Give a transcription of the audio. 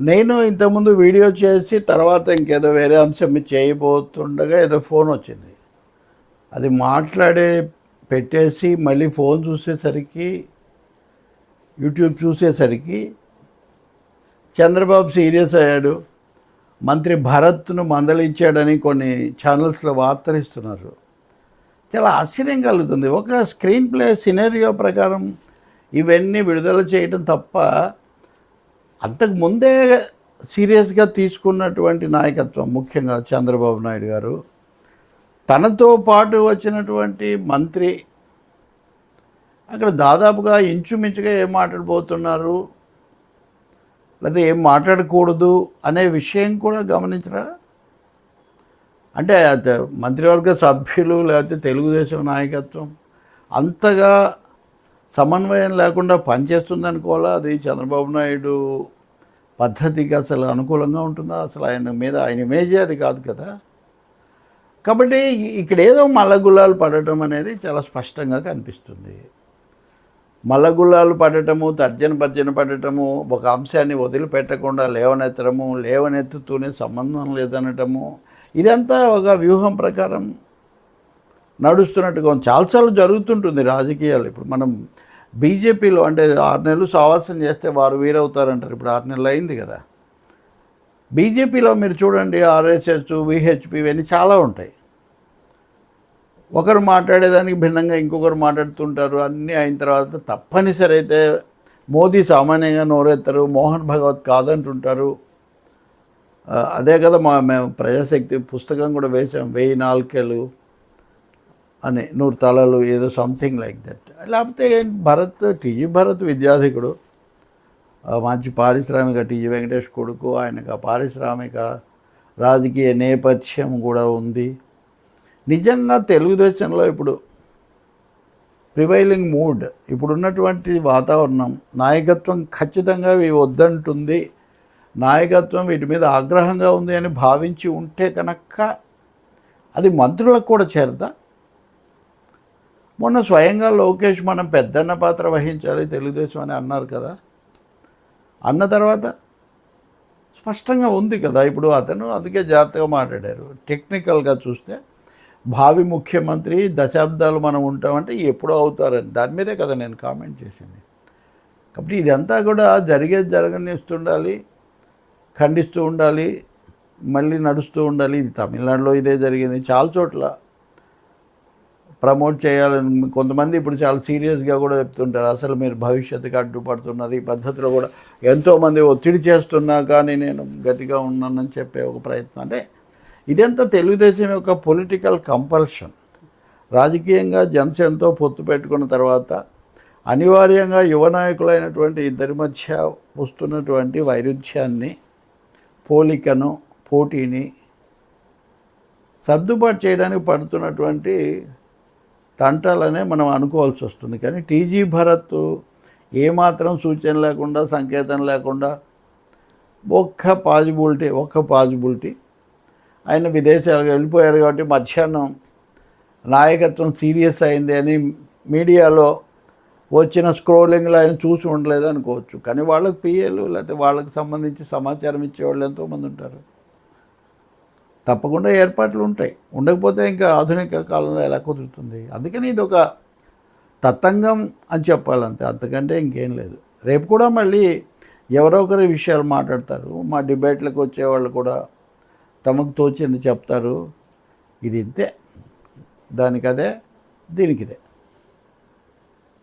నేను ఇంతకుముందు వీడియో చేసి తర్వాత ఇంకేదో వేరే అంశం చేయబోతుండగా ఏదో ఫోన్ వచ్చింది. అది మాట్లాడే పెట్టేసి మళ్ళీ ఫోన్ చూసేసరికి యూట్యూబ్ చూసేసరికి చంద్రబాబు సీరియస్ అయ్యాడు. మంత్రి భరత్ను మందలించాడని కొన్ని ఛానల్స్లో వార్తలు ఇస్తున్నారు చాలా ఆశ్చర్యం కలుగుతుంది. ఒక స్క్రీన్ ప్లే సినేరియో ప్రకారం ఇవన్నీ విడుదల చేయడం తప్ప అంతకు ముందే సీరియస్గా తీసుకున్నటువంటి నాయకత్వం ముఖ్యంగా చంద్రబాబు నాయుడు గారు. తనతో పాటు వచ్చినటువంటి మంత్రి. అక్కడ దాదాపుగా ఇంచుమించుగా ఏం మాట్లాడబోతున్నారు? లేదా ఏం మాట్లాడకూడదు అనే విషయం కూడా గమనించరా? అంటే మంత్రివర్గ సభ్యులు లేకపోతే తెలుగుదేశం నాయకత్వం అంతగా సమన్వయం లేకుండా పనిచేస్తుంది అనుకోవాలా అది చంద్రబాబు నాయుడు పద్ధతికి అసలు అనుకూలంగా ఉంటుందా? అసలు ఆయన మీద ఆయన ఇమేజే అది కాదు కదా. కాబట్టి ఇక్కడ ఏదో మల్లగుల్లాలు పడటం అనేది చాలా స్పష్టంగా కనిపిస్తుంది. మల్లగుల్లాలు పడటము తర్జన భర్జన పడటము ఒక అంశాన్ని వదిలిపెట్టకుండా లేవనెత్తడము లేవనెత్తుతూనే సంబంధం లేదనటము ఇదంతా ఒక వ్యూహం ప్రకారం నడుస్తున్నట్టుగా చాలాసార్లు జరుగుతుంటుంది రాజకీయాలు. ఇప్పుడు మనం బీజేపీలో అంటే ఆరు నెలలు సావాసం చేస్తే వారు వీరవుతారంటారు. ఇప్పుడు ఆరు నెలలు అయింది కదా. బీజేపీలో మీరు చూడండి ఆర్ఎస్ఎస్ విహెచ్పి ఇవన్నీ చాలా ఉంటాయి. ఒకరు మాట్లాడేదానికి భిన్నంగా ఇంకొకరు మాట్లాడుతుంటారు. అన్నీ అయిన తర్వాత తప్పనిసరి అయితే మోదీ సామాన్యంగా నోరెత్తరు మోహన్ భగవత్ కాదంటుంటారు. అదే కదా మా మేము ప్రజాశక్తి పుస్తకం కూడా వేసాం వెయ్యి నాలుకేళ్ళు. అని నూరు తలలు ఏదో సంథింగ్ లైక్ దట్ లేకపోతే భరత్ టీజీ భరత్ విద్యాధికుడు మంచి పారిశ్రామిక టీజీ వెంకటేష్ కొడుకు ఆయనకు పారిశ్రామిక రాజకీయ నేపథ్యం కూడా ఉంది. నిజంగా తెలుగుదేశంలో ఇప్పుడు ప్రివైలింగ్ మూడ్ ఇప్పుడున్నటువంటి వాతావరణం నాయకత్వం ఖచ్చితంగా ఇవి వద్దంటుంది. నాయకత్వం వీటి మీద ఆగ్రహంగా ఉంది అని భావించి ఉంటే కనుక అది మంత్రులకు కూడా చేరదా? మొన్న స్వయంగా లోకేష్ మనం పెద్దన్న పాత్ర వహించాలి తెలుగుదేశం అని అన్నారు కదా. అన్న తర్వాత స్పష్టంగా ఉంది కదా. ఇప్పుడు అతను అందుకే జాగ్రత్తగా మాట్లాడారు. టెక్నికల్గా చూస్తే భావి ముఖ్యమంత్రి దశాబ్దాలు మనం ఉంటామంటే ఎప్పుడో అవుతారని. దాని మీదే కదా నేను కామెంట్ చేసింది. కాబట్టి ఇదంతా కూడా జరిగేది జరగనిస్తుండాలి ఖండిస్తూ ఉండాలి మళ్ళీ నడుస్తూ ఉండాలి. ఇది తమిళనాడులో ఇదే జరిగింది. చాలా చోట్ల ప్రమోట్ చేయాలని కొంతమంది ఇప్పుడు చాలా సీరియస్గా కూడా చెప్తుంటారు. అసలు మీరు భవిష్యత్తుకి అడ్డుపడుతున్నారు. ఈ పద్ధతిలో కూడా ఎంతోమంది ఒత్తిడి చేస్తున్నా కానీ నేను గట్టిగా ఉన్నానని చెప్పే ఒక ప్రయత్నం. అంటే ఇదంతా తెలుగుదేశం యొక్క పొలిటికల్ కంపల్షన్. రాజకీయంగా జనసేనతో పొత్తు పెట్టుకున్న తర్వాత అనివార్యంగా యువ నాయకులైనటువంటి ఇద్దరి మధ్య వస్తున్నటువంటి వైరుధ్యాన్ని పోలికను పోటీని సర్దుబాటు చేయడానికి పడుతున్నటువంటి తంటాలనే మనం అనుకోవాల్సి వస్తుంది. కానీ టీజీ భరత్ ఏమాత్రం సూచన లేకుండా సంకేతం లేకుండా ఒక్క పాజిబిలిటీ ఒక్క పాజిబిలిటీ ఆయన విదేశాలకు వెళ్ళిపోయారు కాబట్టి మధ్యాహ్నం నాయకత్వం సీరియస్ అయింది అని మీడియాలో వచ్చిన స్క్రోలింగ్లో ఆయన చూసి ఉండలేదు అనుకోవచ్చు. కానీ వాళ్ళకి పిఏలు లేకపోతే వాళ్ళకి సంబంధించి సమాచారం ఇచ్చేవాళ్ళు ఎంతోమంది ఉంటారు. తప్పకుండా ఏర్పాట్లు ఉంటాయి. ఉండకపోతే ఇంకా ఆధునిక కాలంలో ఎలా కుదురుతుంది? అందుకని ఇది ఒక తతంగం అని చెప్పాలంతే. అంతకంటే ఇంకేం లేదు. రేపు కూడా మళ్ళీ ఎవరో ఒకరి విషయాలు మాట్లాడతారు. మా డిబేట్లకు వచ్చేవాళ్ళు కూడా తమకు తోచింది చెప్తారు. ఇది ఇంతే. దానికదే దీనికిదే.